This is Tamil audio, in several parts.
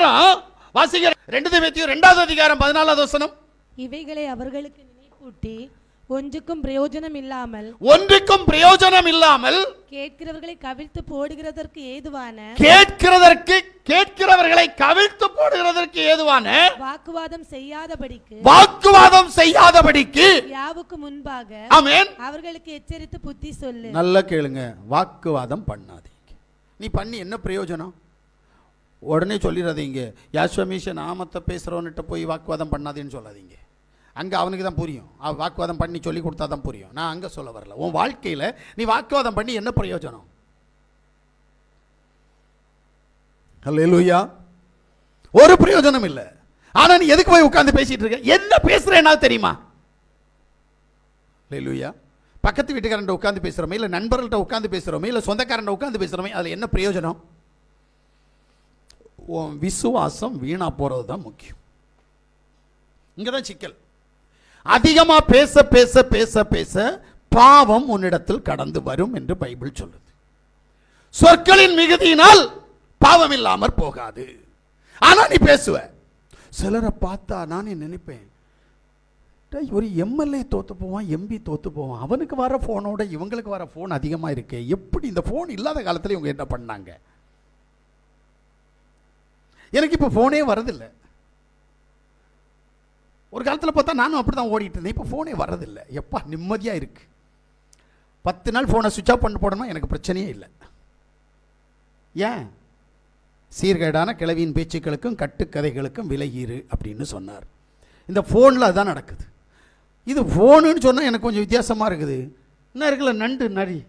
நேரம் வாசிக்கிற ரெண்டு திமுத்தையும் ரெண்டாவது அதிகாரம் பதினாலாவது வசனம். இவைகளை அவர்களுக்கு நினைப்பூட்டி ஒன்றுக்கும் பிரயோஜனம் இல்லாமல் ஒன்றுக்கும் பிரயோஜனம் இல்லாமல் கேட்கிறவர்களை கவிழ்த்து போடுகிறதற்கு ஏதுவான கேட்கிறதற்கு கேட்கிறவர்களை கவிழ்த்து போடுகிறதற்கு ஏதுவான வாக்குவாதம் செய்யாதபடிக்கு வாக்குவாதம் செய்யாதபடிக்கு யாவுக்கு முன்பாக ஆமென். அவர்களுக்கு எச்சரித்து புத்தி சொல்லு. நல்லா கேளுங்க வாக்குவாதம் பண்ணாதீங்க. நீ பண்ணி என்ன பிரயோஜனம்? உடனே சொல்லிடாதீங்க. யாஸ்வமீஷ நாமத்தை பேசுகிறவன்கிட்ட போய் வாக்குவாதம் பண்ணாதேன்னு சொல்லாதீங்க. அங்கே அவனுக்கு தான் புரியும். அவன் வாக்குவாதம் பண்ணி சொல்லி கொடுத்தா தான் புரியும். நான் அங்கே சொல்ல வரல. உன் வாழ்க்கையில் நீ வாக்குவாதம் பண்ணி என்ன பிரயோஜனம்? லூயா ஒரு பிரயோஜனம் இல்லை. ஆனால் நீ எதுக்கு போய் உட்காந்து பேசிட்டு இருக்க? என்ன பேசுகிறேன்னா தெரியுமா? லூயா பக்கத்து வீட்டுக்காரன்ட்ட உட்காந்து பேசுறோமே இல்லை நண்பர்கள்ட்ட உட்காந்து பேசுகிறோமே இல்லை சொந்தக்காரன்ட்ட உட்காந்து பேசுகிறோமே அதில் என்ன பிரயோஜனம்? உன் விசுவாசம் வீணா போகிறது தான் முக்கியம். இங்கே தான் சிக்கல். அதிகமா பேச பேச பேச பேச பாவம் உன்னிடத்தில் கடந்து வரும் என்று பைபிள் சொல்லுது. சொற்களின் மிகுதியினால் பாவம் இல்லாமற் போகாது. ஆனா நீ பேசுவ. சிலரை பார்த்தா நானே நினைப்பேன் ஒரு எம்எல்ஏ தோத்து போவான் எம்பி தோத்து போவான். அவனுக்கு வர ஃபோனோட இவங்களுக்கு வர ஃபோன் அதிகமாக இருக்கு. எப்படி இந்த ஃபோன் இல்லாத காலத்தில் இவங்க என்ன பண்ணாங்க? எனக்கு இப்போ ஃபோனே வரதில்லை. ஒரு காலத்தில் பார்த்தா நானும் அப்படி தான் ஓடிட்டு இருந்தேன். இப்போ ஃபோனே வரதில்லை. எப்பா நிம்மதியாக இருக்குது பத்து நாள் ஃபோனை சுவிட்ச் ஆஃப் பண்ண போடணும்? எனக்கு பிரச்சனையே இல்லை. ஏன்? சீர்கேடான கிளவியின் பேச்சுக்களுக்கும் கட்டுக்கதைகளுக்கும் விலகிரு அப்படின்னு சொன்னார். இந்த ஃபோனில் அதுதான் நடக்குது. இது ஃபோனுன்னு சொன்னால் எனக்கு கொஞ்சம் வித்தியாசமாக இருக்குது. என்ன இருக்குல்ல நண்டு நரி.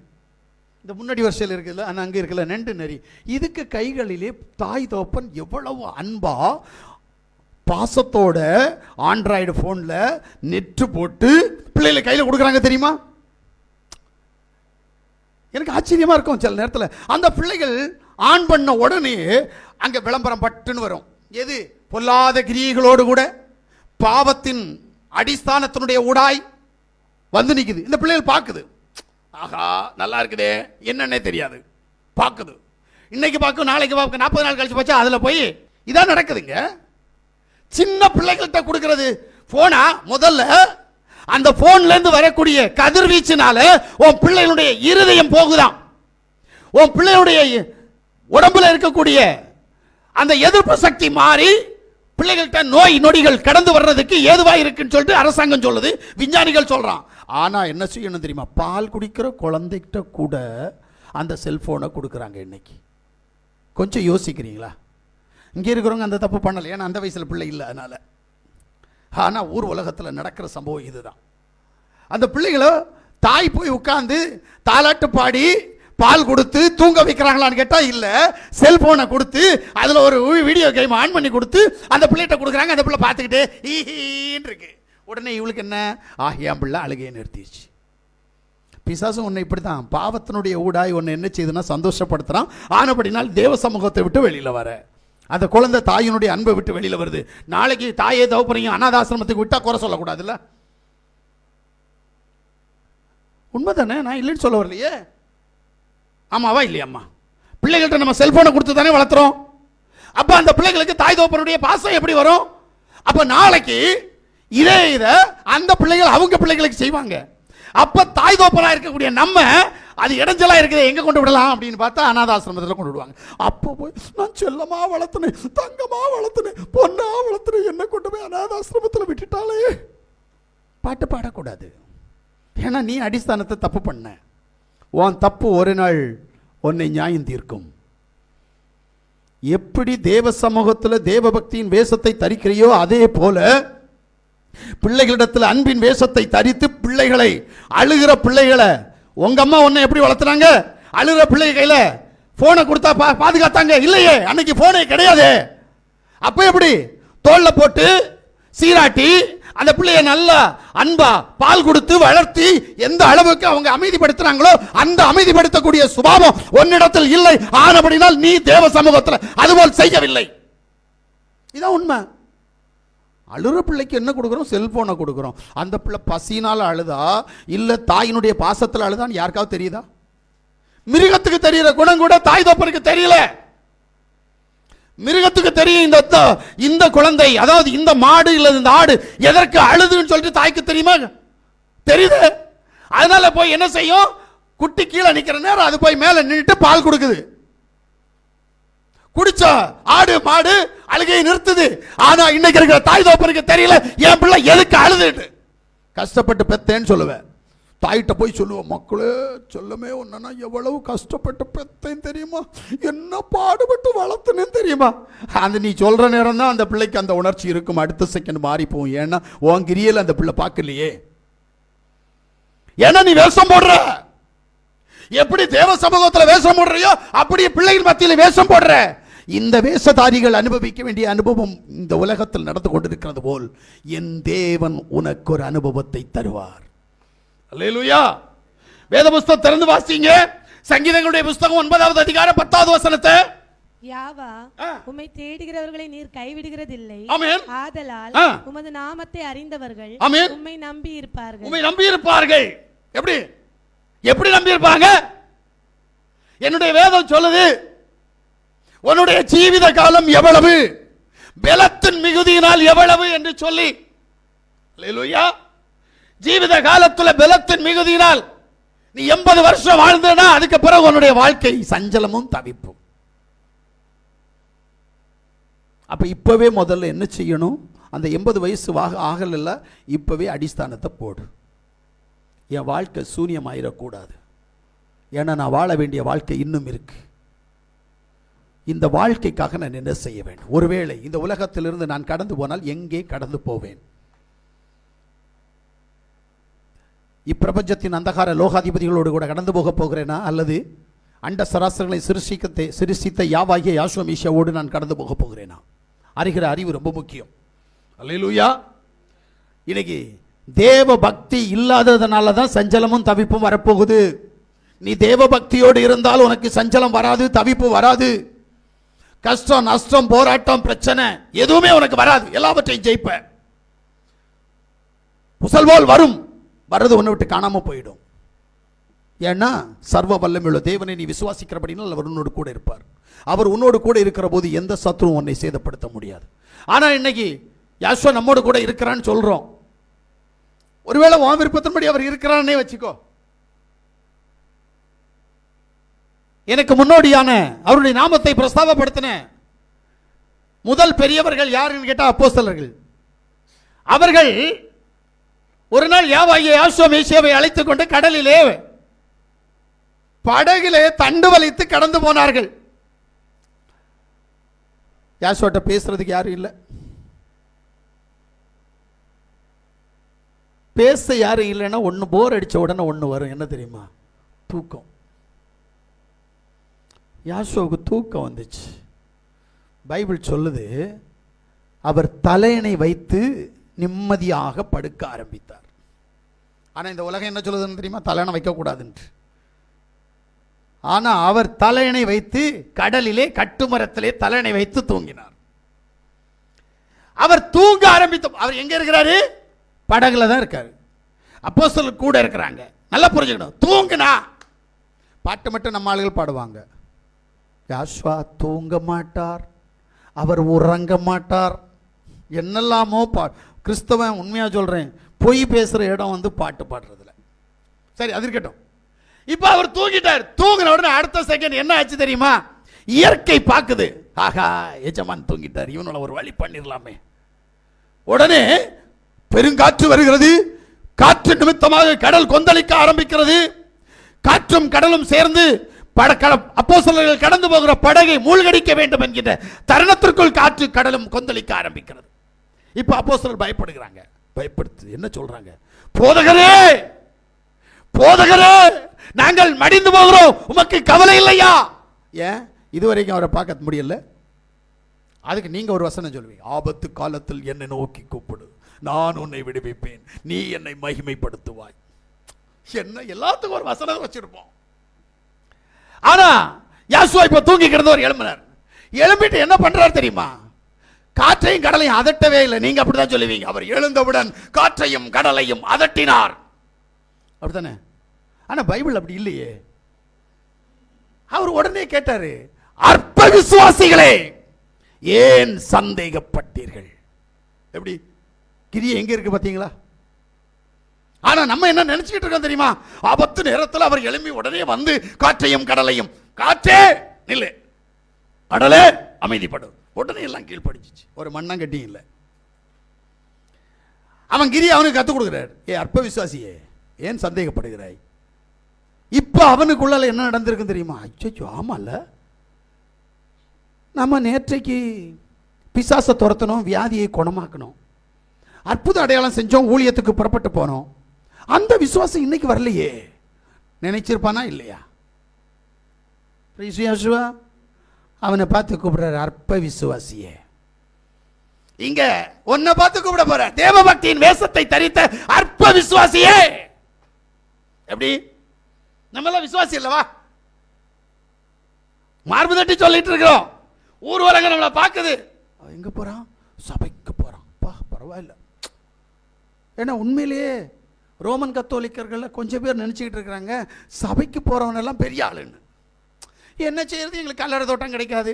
இந்த முன்னாடி வரிசையில் இருக்குல்ல ஆனால் அங்கே இருக்குல்ல நண்டு நரி இதுக்கு கைகளிலே தாய் தோப்பன் எவ்வளவு அன்பா பாசத்தோட ஆண்ட்ராய்டு ஃபோனில் நெட்டு போட்டு பிள்ளைகளை கையில் கொடுக்குறாங்க தெரியுமா? எனக்கு ஆச்சரியமாக இருக்கும் சில நேரத்தில். அந்த பிள்ளைகள் ஆன் பண்ண உடனே அங்கே விளம்பரம் பட்டுன்னு வரும். எது? பொல்லாத கிரியைகளோடு கூட பாவத்தின் அடிஸ்தானத்தினுடைய ஊடாய் வந்து நிற்குது இந்த பிள்ளைகள் பார்க்குது. ஆஹா நல்லா இருக்குதே. என்னன்னே தெரியாது. பார்க்குது. இன்னைக்கு பார்க்கும் நாளைக்கு பார்க்கும் நாற்பது நாள் கழிச்சு போச்சா அதில் போய் இதான் நடக்குதுங்க. சின்ன பிள்ளைகள்கிட்ட கொடுக்கறது போனா முதல்ல அந்த ஃபோன்லேருந்து வரக்கூடிய கதிர்வீச்சினால உன் பிள்ளைகளுடைய இருதயம் போகுதான் உன் பிள்ளையுடைய உடம்புல இருக்கக்கூடிய அந்த எதிர்ப்பு சக்தி மாறி பிள்ளைகள்கிட்ட நோய் நொடிகள் கடந்து வர்றதுக்கு ஏதுவாக இருக்குன்னு சொல்லிட்டு அரசாங்கம் சொல்லுது. விஞ்ஞானிகள் சொல்கிறான் ஆனால் என்ன செய்யணும் தெரியுமா? பால் குடிக்கிற குழந்தைகிட்ட கூட அந்த செல்ஃபோனை கொடுக்குறாங்க இன்னைக்கு. கொஞ்சம் யோசிக்கிறீங்களா? இங்கே இருக்கிறவங்க அந்த தப்பு பண்ணல. ஏன்னா அந்த வயசில் பிள்ளை இல்லை அதனால். ஆனால் ஊர் உலகத்தில் நடக்கிற சம்பவம் இதுதான். அந்த பிள்ளைகளை தாய் போய் உட்காந்து தாலாட்டு பாடி பால் கொடுத்து தூங்க வைக்கிறாங்களான்னு கேட்டால் இல்லை. செல்போனை கொடுத்து அதில் ஒரு வீடியோ கேம் ஆன் பண்ணி கொடுத்து அந்த பிள்ளைகிட்ட கொடுக்குறாங்க. அந்த பிள்ளை பார்த்துக்கிட்டு ஈன்னு இருக்கு. உடனே இவளுக்கு என்ன? ஆகியா பிள்ளை அழுகையை நிறுத்திடுச்சு பிசாசும் உன்னை இப்படி தான் பாவத்தினுடைய ஊடாய் உன்னை என்ன செய்யுதுன்னா சந்தோஷப்படுத்துகிறான் ஆனபடினால் தேவ சமூகத்தை விட்டு வெளியில் வர. அந்த குழந்தை தாயினுடைய அன்பை விட்டு வெளியில் வருது. நாளைக்கு தாயே தவப்புறீங்க அனாதாசிரமத்துக்கு விட்டால் குறை சொல்லக்கூடாதுல்ல? உண்மை தானே நான் இல்லைன்னு சொல்ல வரலையே? ஆமாவா இல்லையாம்மா பிள்ளைகள்கிட்ட நம்ம செல்போனை கொடுத்து தானே வளர்த்துறோம். அப்போ அந்த பிள்ளைகளுக்கு தாய் தோப்பனுடைய பாசம் எப்படி வரும்? அப்போ நாளைக்கு இதே இதை அந்த பிள்ளைகள் அவங்க பிள்ளைகளுக்கு செய்வாங்க. அப்ப தாய் தோப்பனா இருக்கக்கூடிய நம்ம அது இடைஞ்சலா இருக்குது எங்க கொண்டு விடலாம் அப்படின்னு பார்த்தா அனாதாசிரமத்தில் கொண்டு விடுவாங்க. அப்போ போய் நான் செல்லமா வளர்த்துனேன் தங்கமா வளர்த்துனேன் பொண்ணா வளர்த்துனேன் என்ன கொண்டு போய் அனாதாசிரமத்தில் விட்டுட்டாலே பாட்டு பாடக்கூடாது. ஏன்னா நீ அடிஸ்தானத்தை தப்பு பண்ண. உன் தப்பு ஒரு நாள் உன்னை நியாயம் தீர்க்கும். எப்படி தேவ சமூகத்தில் தேவபக்தியின் வேஷத்தை தரிக்கிறையோ அதே போல பிள்ளைகளிடத்தில் அன்பின் வேஷத்தை தரித்து பிள்ளைகளை அழுகிற பிள்ளைகளை உங்க அம்மா உன்னை எப்படி வளர்த்துனாங்க? அழுகிற பிள்ளை கையில் போனை கொடுத்தா பா பாதுகாத்தாங்க? இல்லையே அன்னைக்கு போனே கிடையாது. அப்போ எப்படி? தோல்ல போட்டு சீராட்டி அந்த பிள்ளைய நல்லா அன்பா பால் கொடுத்து வளர்த்தி எந்த அளவுக்கு அவங்க அமைதிப்படுத்துறாங்களோ அந்த அமைதிப்படுத்தக்கூடிய சுபாவம் உன்னிடத்தில் இல்லை. ஆனபடினால் நீ தேவ சமூகத்தில் அதுபோல் செய்யவில்லை. இதான் உண்மை. அழுற பிள்ளைக்கு என்ன கொடுக்குறோம்? செல்ஃபோனை கொடுக்குறோம். அந்த பிள்ளை பசினால் அழுதா? இல்லை தாயினுடைய பாசத்தில் அழுதான்னு யாருக்காவது தெரியுதா? மிருகத்துக்கு தெரியல குணம் கூட தாய் தோப்பனுக்கு தெரியல. மிருகத்துக்கு தெரியும் இந்த இந்த குழந்தை அதாவது இந்த மாடு இல்லை இந்த ஆடு எதற்கு அழுதுன்னு சொல்லிட்டு தாய்க்கு தெரியுமா? தெரியுது. அதனால போய் என்ன செய்யும்? குட்டி கீழே நிற்கிற நேரம் அது போய் மேலே நின்றுட்டு பால் கொடுக்குது. குடிச்சா ஆடு மாடு அழுகையை நிறுத்துது. ஆனா இன்னைக்கு இருக்கிற தாய் தோப்பனுக்கு தெரியல என் பிள்ளை எதுக்கு அழுதுட்டு கஷ்டப்பட்டு பெத்தேன்னு சொல்லுவேன் தாயிட்ட போய் சொல்லுவேன் மக்களே சொல்லமே ஒன்னா எவ்வளவு கஷ்டப்பட்டு பெத்தேன் தெரியுமா? என்ன பாடுபட்டு வளர்த்துனேன்னு தெரியுமா? அந்த நீ சொல்ற நேரம் தான் அந்த பிள்ளைக்கு அந்த உணர்ச்சி இருக்கும். அடுத்த செகண்ட் மாறி போகும். ஏன்னா உன் கிரியல் அந்த பிள்ளை பார்க்கலையே. ஏன்னா நீ வேஷம் போடுற. எப்படி தேவ சமூகத்தில் வேஷம் போடுறியோ அப்படி பிள்ளைகள் மத்தியில் வேஷம் போடுற. இந்த வேஷதாரிகள் அனுபவிக்க வேண்டிய அனுபவம் இந்த உலகத்தில் நடந்து கொண்டிருக்கிறது போல் என் தேவன் உனக்கு ஒரு அனுபவத்தை தருவார். அல்லேலூயா. வேத புஸ்தகம் திறந்து வாசிங்க. சங்கீதங்களுடைய புஸ்தகம் ஒன்பதாவது அதிகாரம் பத்தாவது வசனத்தை. யாவா. உம்மை தேடுகிறவர்களை நீர் கைவிடுகிறதில்லை. ஆமென். ஆதலால். உமது நாமத்தை அறிந்தவர்கள் ஆமென். உம்மை நம்பி இருப்பார்கள் உண்மை நம்பி இருப்பார்கள் எப்படி? எப்படி நம்பி இருப்பாங்க என்னுடைய வேதம் சொல்லுது. உன்னுடைய ஜீவித காலம் எவ்வளவு? பலத்தின் மிகுதியினால் எவ்வளவு என்று சொல்லி. ஜீவித காலத்தில் பலத்தின் மிகுதியினால் நீ எண்பது வருஷம் வாழ்ந்தனா அதுக்கு பிறகு உன்னுடைய வாழ்க்கை சஞ்சலமும் தவிப்பும். அப்ப இப்பவே முதல்ல என்ன செய்யணும்? அந்த எண்பது வயசு வாக ஆகல இப்பவே அடிஸ்தானத்தை போடு. என் வாழ்க்கை சூனியமாயிடக்கூடாது ஏன்னா நான் வாழ வேண்டிய வாழ்க்கை இன்னும் இருக்குது இந்த வாழ்க்கைக்காக நான் என்ன செய்ய வேண்டும்? ஒருவேளை இந்த உலகத்திலிருந்து நான் கடந்து போனால் எங்கே கடந்து போவேன்? இப்பிரபஞ்சத்தின் அந்தகார லோகாதிபதிகளோடு கூட கடந்து போக போகிறேனா? அல்லது அண்ட சராசரங்களை சிருஷிக்கத்தை சிருஷித்த யாவாகிய யாஸ்வமீஷாவோடு நான் கடந்து போக போகிறேனா? அறிகிற அறிவு ரொம்ப முக்கியம். அல்லையிலூயா இன்னைக்கு தேவ பக்தி இல்லாததுனால தான் சஞ்சலமும் தவிப்பும் வரப்போகுது. நீ தேவ பக்தியோடு இருந்தால் உனக்கு சஞ்சலம் வராது தவிப்பு வராது. கஷ்டம் நஷ்டம் போராட்டம் பிரச்சனை எதுவுமே உனக்கு வராது. எல்லாவற்றையும் ஜெயிப்ப. புசல்வோல் வரும். வர்றது உன்னை விட்டு காணாம போயிடும். ஏன்னா சர்வ வல்லமையுள்ள தேவனை நீ விசுவாசிக்கிறபடினால் அவர் உன்னோடு கூட இருப்பார். அவர் உன்னோடு கூட இருக்கிற போது எந்த சத்துருவும் உன்னை சேதப்படுத்த முடியாது. ஆனால் இன்னைக்கு யாஸ்வா நம்மோடு கூட இருக்கிறான்னு சொல்கிறோம் ஒருவேளை உன் விருப்பத்தின்படி அவர் இருக்கிறான்னே வச்சுக்கோ. எனக்கு முன்னோடியான அவருடைய நாமத்தை பிரஸ்தாபப்படுத்தின முதல் பெரியவர்கள் யாருன்னு கேட்டால் அப்போஸ்தலர்கள். அவர்கள் ஒரு நாள் யாவாகிய யாசுவ மேசியாவை அழைத்துக் கொண்டு கடலிலே படகிலே தண்டு வலித்து கடந்து போனார்கள். யாசுவட்ட பேசுறதுக்கு யாரும் இல்லை. பேச யாரும் இல்லைன்னா ஒன்று போர் அடித்த உடனே ஒன்று வரும். என்ன தெரியுமா? தூக்கம். யாசுவுக்கு தூக்கம் வந்துச்சு. பைபிள் சொல்லுது அவர் தலையணை வைத்து நிம்மதியாக படுக்க ஆரம்பித்தார். ஆனால் இந்த உலகம் என்ன சொல்லுதுன்னு தெரியுமா? தலையணை வைக்கக்கூடாதுன்ட்டு. ஆனால் அவர் தலையணை வைத்து கடலிலே கட்டுமரத்திலே தலையணை வைத்து தூங்கினார். அவர் தூங்க ஆரம்பித்த அவர் எங்கே இருக்கிறாரு? படகுல தான் இருக்கார். அப்போ கூட இருக்கிறாங்க. நல்லா புரிஞ்சுக்கணும். தூங்குனா பாட்டு மட்டும் நம்ம ஆளுகள் பாடுவாங்க. யாஷ்வா தூங்க மாட்டார் அவர் உறங்க மாட்டார். என்னெல்லாமோ பா கிறிஸ்தவன் உண்மையாக சொல்கிறேன் பொய் பேசுகிற இடம் வந்து பாட்டு பாடுறதுல. சரி அது இருக்கட்டும். இப்போ அவர் தூங்கிட்டார். தூங்கின உடனே அடுத்த செகண்ட் என்ன ஆச்சு தெரியுமா? இயற்கை பார்க்குது. ஆகா எஜமான் தூங்கிட்டார். இவனோட ஒரு வழி பண்ணிடலாமே உடனே பெருங்காற்று வருகிறது. காற்று நிமித்தமாக கடல் கொந்தளிக்க ஆரம்பிக்கிறது. காற்றும் கடலும் சேர்ந்து பட அப்போ கடந்து போகிற படகை மூழ்கடிக்க வேண்டும் என்கின்ற தருணத்திற்குள் காற்று கடலும் கொந்தளிக்க ஆரம்பிக்கிறது. இப்போ அப்போ பயப்படுகிறாங்க. பயப்படுத்து என்ன சொல்றாங்க? போதகரே! போதகரே! நாங்கள் மடிந்து போகிறோம். உமக்கு கவலை இல்லையா? ஏன்? இதுவரைக்கும் அவரை பார்க்க முடியல. அதுக்கு நீங்க ஒரு வசனம் சொல்லுவீங்க ஆபத்து காலத்தில் என்னை நோக்கி கூப்பிடு. நான் உன்னை விடுவிப்பேன். நீ என்னை மகிமைப்படுத்துவாய். என்ன? எல்லாத்துக்கும் ஒரு வசனம் வச்சிருப்போம். யாசுவா இப்போ தூங்கி கிடந்தவர் எழும்பினார். எழும்பிட்டு என்ன பண்ணுறாரு தெரியுமா? காற்றையும் கடலையும் அதட்டவே இல்லை. நீங்க அப்படிதான் சொல்லுவீங்க. அவர் எழுந்தவுடன் காற்றையும் கடலையும் அதட்டினார். அப்படித்தானே? ஆனால் பைபிள் அப்படி இல்லையே. அவர் உடனே கேட்டார் அற்ப விசுவாசிகளே ஏன் சந்தேகப்பட்டீர்கள்? எப்படி? கிரியை எங்கே இருக்கு பார்த்தீங்களா ஆனா நம்ம என்ன நினைச்சுக்கிட்டு இருக்கோம் தெரியுமா? ஆபத்து நேரத்தில் அவர் எழும்பி உடனே வந்து காற்றையும் கடலையும் காற்றே நில்லு. கடலே அமைதிப்படு. உடனே எல்லாம் கீழ்படிச்சிச்சு ஒரு மண்ணங்கட்டி இல்லை. அவன் கிரி அவனுக்கு கற்றுக் கொடுக்குறாரு. ஏ அற்ப விசுவாசியே ஏன் சந்தேகப்படுகிறாய்? இப்போ அவனுக்குள்ளால என்ன நடந்திருக்குன்னு தெரியுமா? அச்சோ ஆமாம்ல நம்ம நேற்றைக்கு பிசாசை துரத்தணும் வியாதியை குணமாக்கணும். அற்புத அடையாளம் செஞ்சோம் ஊழியத்துக்கு புறப்பட்டு போனோம். அந்த விசுவாசம் இன்னைக்கு வரலையே. நினைச்சிருப்பானா இல்லையா? பிரிசியாசுவா அவனை பார்த்து கூப்பிடுறாரு அற்ப விசுவாசியே. இங்க உன்னை பார்த்து கூப்பிட போற தேவபக்தியின் வேஷத்தை தரித்த அற்ப விசுவாசியே. எப்படி? நம்மளாம் விசுவாசி இல்லவா? மார்பு தட்டி சொல்லிட்டு இருக்கிறோம். ஊர்வலங்க நம்மளை பார்க்குது. எங்க போறான்? சபைக்கு போறான். பா பரவாயில்ல. ஏன்னா உண்மையிலேயே ரோமன் கத்தோலிக்கர்கள்ல கொஞ்சம் பேர் நினச்சிக்கிட்டு இருக்கிறாங்க. சபைக்கு போகிறவனெல்லாம் பெரிய ஆளுன்னு. என்ன செய்கிறது எங்களுக்கு கல்லறை தோட்டம் கிடைக்காது.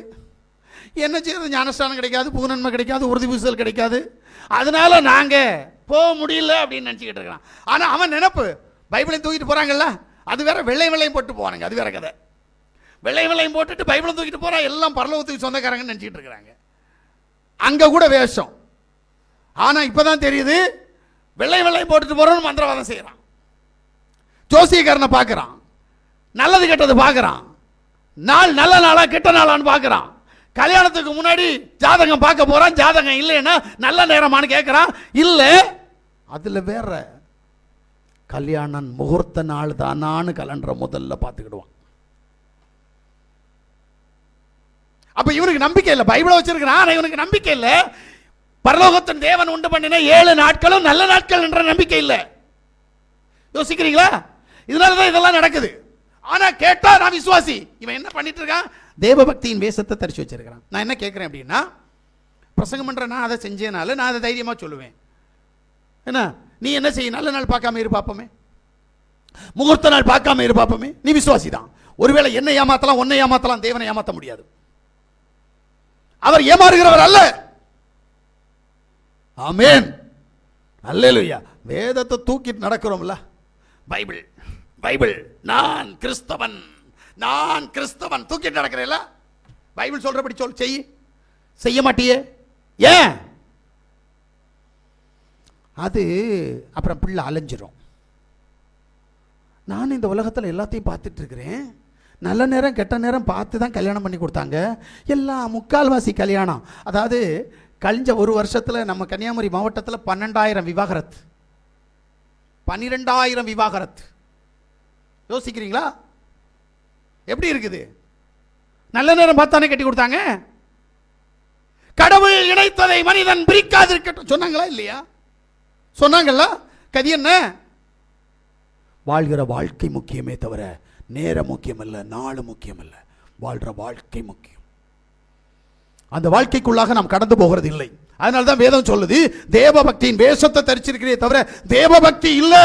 என்ன செய்கிறது ஞானஸ்தானம் கிடைக்காது புதுநன்மை கிடைக்காது உறுதி பூசல் கிடைக்காது. அதனால நாங்கள் போக முடியல அப்படின்னு நினச்சிக்கிட்டு இருக்கிறான் ஆனால் அவன் நினப்பு பைபிளையும் தூக்கிட்டு போகிறாங்கல்ல அது வேற வெள்ளை வெள்ளையும் போட்டு போவானுங்க அது வேற கதை. வெள்ளை வெள்ளையும் போட்டுட்டு பைபிளை தூக்கிட்டு போகிறான் எல்லாம் பரலோகத்துக்கு சொந்தக்காரங்கன்னு நினச்சிக்கிட்டு இருக்கிறாங்க. அங்கே கூட வேஷம். ஆனால் இப்போ தான் தெரியுது வெள்ளை வெள்ளை போட்டுட்டு போகிறோன்னு மந்திரவாதம் செய்கிறான் ஜோசியக்காரனை பார்க்குறான் நல்லது கெட்டது பார்க்குறான் நாள் நல்ல நாளா கெட்ட நாளான்னு பார்க்குறான். கல்யாணத்துக்கு முன்னாடி ஜாதகம் பார்க்க போகிறான் ஜாதகம் இல்லைன்னா நல்ல நேரமான்னு கேட்குறான் இல்லை அதில் வேற கல்யாணம் முகூர்த்த நாள் தானான்னு கலண்டரை முதல்ல பார்த்துக்கிடுவான். அப்போ இவனுக்கு நம்பிக்கை இல்லை. பைபிளை வச்சிருக்கிறான் ஆனா இவனுக்கு நம்பிக்கை இல்லை. பரலோகத்தின் தேவன் உண்டு பண்ணின ஏழு நாட்களும் நல்ல நாட்கள் என்ற நம்பிக்கை இல்லை. யோசிக்கிறீங்களா? இதனால தான் இதெல்லாம் நடக்குது. ஆனா கேட்டா நான் விசுவாசி. இவன் என்ன பண்ணிட்டு இருக்கான் தேவபக்தியின் வேஷத்தை தரிச்சு வச்சிருக்கிறான். நான் என்ன கேட்குறேன் அப்படின்னா பிரசங்கம் பண்ணுற நான் அதை செஞ்சேனால நான் அதை தைரியமா சொல்லுவேன். என்ன? நீ என்ன செய்ய நல்ல நாள் பார்க்காம இரு பார்ப்போமே முகூர்த்த நாள் பார்க்காம இரு பார்ப்போமே நீ விசுவாசி தான். ஒருவேளை என்ன ஏமாத்தலாம் உன்னை ஏமாத்தலாம் தேவனை ஏமாத்த முடியாது. அவர் ஏமாறுகிறவர் அல்ல. ஆமேன். அல்ல வேதத்தை தூக்கிட்டு நடக்கிறோம்ல. பைபிள். பைபிள். நான் கிறிஸ்தவன். நான் கிறிஸ்தவன். தூக்கிட்டு நடக்கிறேல்ல? பைபிள் சொல்றபடி சொல். செய். செய்ய மாட்டியே? ஏன்? அது அப்புறம் பிள்ளை அலைஞ்சிரும். நான் இந்த உலகத்தில் எல்லாத்தையும் பார்த்துட்டு இருக்கிறேன் நல்ல நேரம் கெட்ட நேரம் பார்த்து தான் கல்யாணம் பண்ணி கொடுத்தாங்க. எல்லாம் முக்கால்வாசி கல்யாணம். அதாவது கழிஞ்ச ஒரு வருஷத்தில் நம்ம கன்னியாகுமரி மாவட்டத்தில் பன்னெண்டாயிரம் விவாகரத் பன்னிரெண்டாயிரம் விவாகரத் யோசிக்கிறீங்களா? எப்படி இருக்குது? நல்ல நேரம் பார்த்தானே கட்டி கொடுத்தாங்க? கடவுள் இணைத்ததை மனிதன் பிரிக்காதிருக்கட்டும் சொன்னாங்களா இல்லையா? சொன்னாங்கல்ல கதி என்ன? வாழ்கிற வாழ்க்கை முக்கியமே தவிர நேரம் முக்கியம் அல்ல நாள் முக்கியம் அல்ல வாழ்கிற வாழ்க்கை முக்கியம். அந்த வாழ்க்கைக்குள்ளாக நாம் கடந்து போகிறது இல்லை அதனால தான் வேதம் சொல்லுது தேவபக்தியின் வேஷத்தை தரிச்சிருக்கிறே தவிர தேவபக்தி இல்லை.